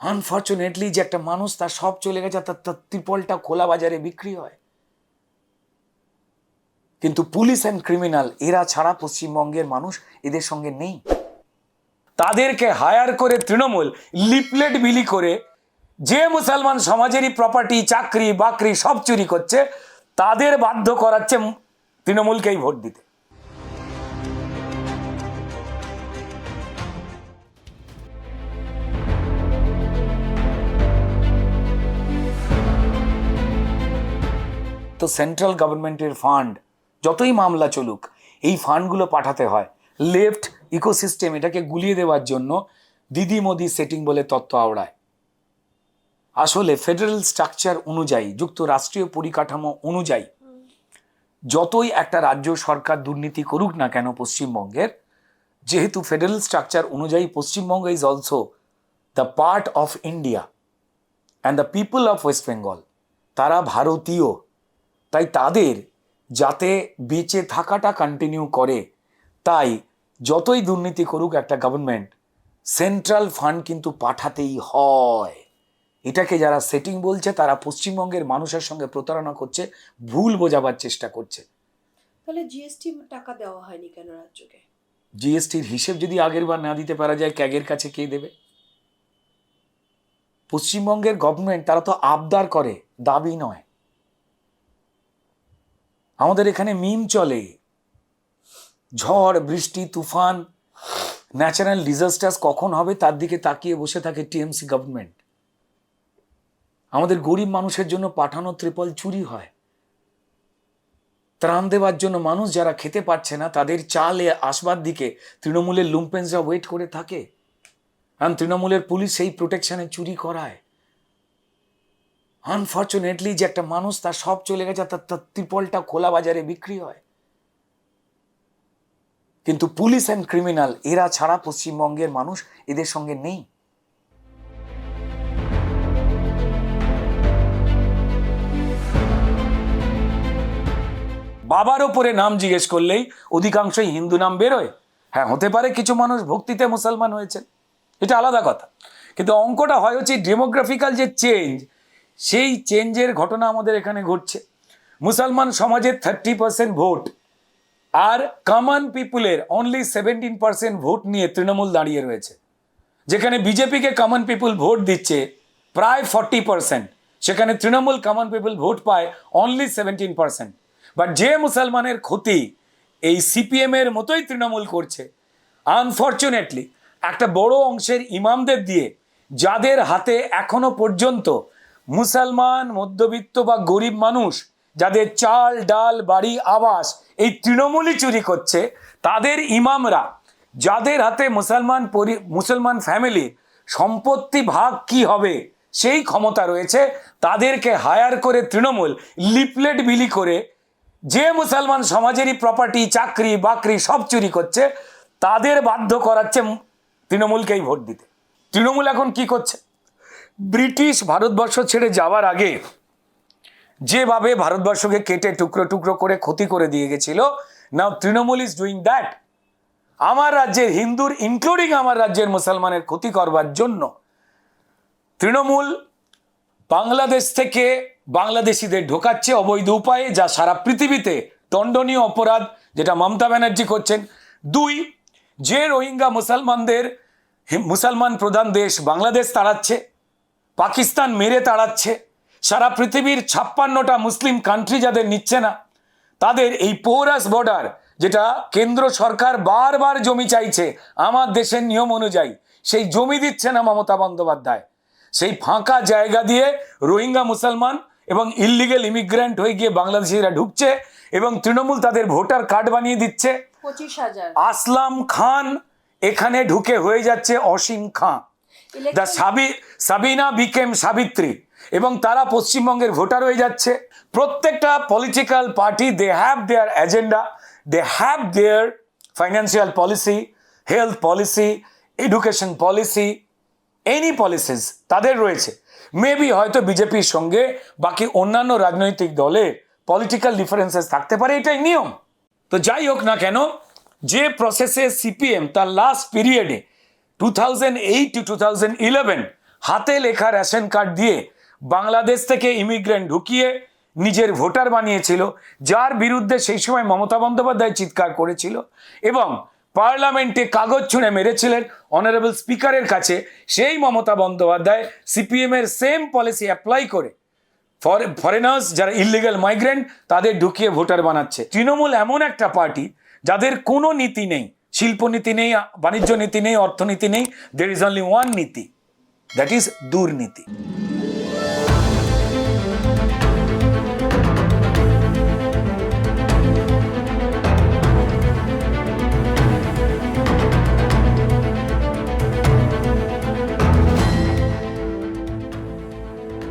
Unfortunately যে একটা মানুষ তার সব চলে গেছে তার তার ত্রিপলটা খোলা বাজারে বিক্রি হয়। কিন্তু পুলিশ অ্যান্ড ক্রিমিনাল এরা ছাড়া পশ্চিমবঙ্গের মানুষ এদের সঙ্গে নেই। তাদেরকে হায়ার করে তৃণমূল লিপলেট বিলি করে যে মুসলমান সমাজেরই প্রপার্টি চাকরি, বাকরি সব চুরি করছে, তাদের বাধ্য করাচ্ছে তৃণমূলকেই ভোট দিতে। তো সেন্ট্রাল গভর্নমেন্টের ফান্ড যতই মামলা চলুক, এই ফান্ডগুলো পাঠাতে হয়। লেফট ইকোসিস্টেম এটাকে গুলিয়ে দেওয়ার জন্য দিদি মোদি সেটিং বলে তত্ত্ব আওড়ায়। আসলে ফেডারেল স্ট্রাকচার অনুযায়ী, যুক্তরাষ্ট্রীয় পরিকাঠামো অনুযায়ী, যতই একটা রাজ্য সরকার দুর্নীতি করুক না কেন পশ্চিমবঙ্গের, যেহেতু ফেডারেল স্ট্রাকচার অনুযায়ী Paschimbanga is also the part of India and the people of West Bengal তারা ভারতীয়। তাই তাদের যাতে বেঁচে থাকাটা কন্টিনিউ করে তাই যতই দুর্নীতি করুক একটা গভর্নমেন্ট সেন্ট্রাল ফান্ড কিন্তু পাঠাতেই হয়। এটাকে যারা সেটিং বলছে তারা পশ্চিমবঙ্গের মানুষের সঙ্গে প্রতারণা করছে ভুল বোঝাবার চেষ্টা করছে। তাহলে জিএসটি টাকা দেওয়া হয়নি কেন রাজ্যকে? জিএসটির হিসেব যদি আগের বার না দিতে পারা যায় ক্যাগের কাছে কে দেবে? পশ্চিমবঙ্গের গভর্নমেন্ট তারা তো আবদার করে দাবি নয়। আমাদের এখানে মিম চলে। ঝড়, বৃষ্টি, তুফান ন্যাচারাল ডিজাস্টার্স কখন হবে তার দিকে তাকিয়ে বসে থাকে টিএমসি গভর্নমেন্ট আমাদের গরিব মানুষের জন্য পাঠানো ত্রিপল চুরি হয়। ত্রাণ দেওয়ার জন্য মানুষ যারা খেতে পারছে না, তাদের চালে আসবার দিকে তৃণমূলের লুম্পেন্সরা ওয়েট করে থাকে। কারণ তৃণমূলের পুলিশ সেই প্রোটেকশনে চুরি করায়। আনফর্চুনেটলি যে একটা মানুষ তার সব চলে গেছে, তার তার ত্রিপলটা খোলা বাজারে বিক্রি হয়। কিন্তু পুলিশ অ্যান্ড ক্রিমিনাল এরা ছাড়া পশ্চিমবঙ্গের মানুষ এদের সঙ্গে নেই। বাবার ওপরে নাম জিজ্ঞেস করলেই অধিকাংশই হিন্দু নাম বেরোয়। হ্যাঁ হতে পারে কিছু মানুষ ভক্তিতে মুসলমান হয়েছে এটা আলাদা কথা। কিন্তু অঙ্কটা হয় হচ্ছে ডেমোগ্রাফিক্যাল যে চেঞ্জ সেই চেঞ্জের ঘটনা আমাদের এখানে ঘটছে। মুসলমান সমাজের থার্টি পার্সেন্ট ভোট আর common people only seventeen percent vote নিয়ে তৃণমূল দাঁড়িয়ে রয়েছে। যেখানে বিজেপিকে কমন পিপুল ভোট দিচ্ছে প্রায় ফর্টি পার্সেন্ট সেখানে তৃণমূল কমন পিপুল ভোট পায় অনলি সেভেন্টিন পার্সেন্ট বাট যে মুসলমানের ক্ষতি এই সিপিএম এর মতোই তৃণমূল করছে আনফর্চুনেটলি একটা বড় অংশের ইমামদের দিয়ে যাদের হাতে এখনও পর্যন্ত মুসলমান, মধ্যবিত্ত বা গরিব মানুষ যাদের চাল, ডাল, বাড়ি, আবাস এই তৃণমূলই চুরি করছে, তাদের ইমামরা, যাদের হাতে মুসলমান পরি, মুসলমান ফ্যামিলি সম্পত্তি ভাগ কি হবে, সেই ক্ষমতা রয়েছে, তাদেরকে হায়ার করে তৃণমূল লিপলেট বিলি করে যে মুসলমান সমাজেরই প্রপার্টি চাকরি, বাকরি সব চুরি করছে, তাদের বাধ্য করাচ্ছে তৃণমূলকেই ভোট দিতে। তৃণমূল এখন কি করছে? ব্রিটিশ ভারতবর্ষ ছেড়ে যাওয়ার আগে যেভাবে ভারতবর্ষকে কেটে টুকরো টুকরো করে ক্ষতি করে দিয়ে গেছিল now Trinamool is doing that আমার রাজ্যের হিন্দুর ইনক্লুডিং আমার রাজ্যের মুসলমানের ক্ষতি করবার জন্য তৃণমূল বাংলাদেশ থেকে বাংলাদেশিদের ঢোকাচ্ছে অবৈধ উপায়ে, যা সারা পৃথিবীতে দণ্ডনীয় অপরাধ, যেটা মমতা ব্যানার্জি করছেন। দুই, যে রোহিঙ্গা মুসলমানদের, মুসলমান প্রধান দেশ বাংলাদেশ তাড়াচ্ছে। পাকিস্তান মেরে তাড়াচ্ছে। সারা পৃথিবীর ছাপ্পান্নটা মুসলিম কান্ট্রি যাদের নিচ্ছে না তাদের এই পোরাস বর্ডার যেটা কেন্দ্র সরকার বারবার জমি চাইছে আমার দেশের নিয়ম অনুযায়ী সেই জমি দিচ্ছে না মমতা বন্দ্যোপাধ্যায়। সেই ফাঁকা জায়গা দিয়ে রোহিঙ্গা মুসলমান এবং ইলিগেল ইমিগ্রেন্ট হয়ে গিয়ে বাংলাদেশিরা ঢুকছে এবং তৃণমূল তাদের ভোটার কার্ড বানিয়ে দিচ্ছে। আসলাম খান এখানে ঢুকে হয়ে যাচ্ছে অসীম খাঁ দ্য সাবি সাবিনা বিকেম সাবিত্রী এবং তারা পশ্চিমবঙ্গের ভোটার হয়ে যাচ্ছে। প্রত্যেকটা political party they have their agenda they have their financial policy health policy education policy any policies তাদের রয়েছে। মেবি হয়তো বিজেপির সঙ্গে বাকি অন্যান্য রাজনৈতিক দলের পলিটিক্যাল ডিফারেন্সেস থাকতে পারে, এটাই নিয়ম। তো যাই হোক না কেন, যে প্রসেসে সিপিএম তার লাস্ট পিরিয়ডে two thousand eight two two thousand eleven হাতে লেখা রেশন কার্ড দিয়ে বাংলাদেশ থেকে ইমিগ্রেন্ট ঢুকিয়ে নিজের ভোটার বানিয়েছিল, যার বিরুদ্ধে সেই সময় মমতা বন্দ্যোপাধ্যায় চিৎকার করেছিল এবং পার্লামেন্টে কাগজ ছুঁড়ে মেরেছিলেন অনারেবল স্পিকারের কাছে। সেই মমতা বন্দ্যোপাধ্যায় সিপিএম এর সেম পলিসি অ্যাপ্লাই করে। ফরেনার্স যারা ইলিগাল মাইগ্রেন্ট তাদের ঢুকিয়ে ভোটার বানাচ্ছে। তৃণমূল এমন একটা পার্টি যাদের কোনো নীতি নেই। শিল্পনীতি নেই, বাণিজ্য নীতি নেই, অর্থনীতি নেই দের ইজ অনলি ওয়ান নীতি দ্যাট ইজ দুর্নীতি।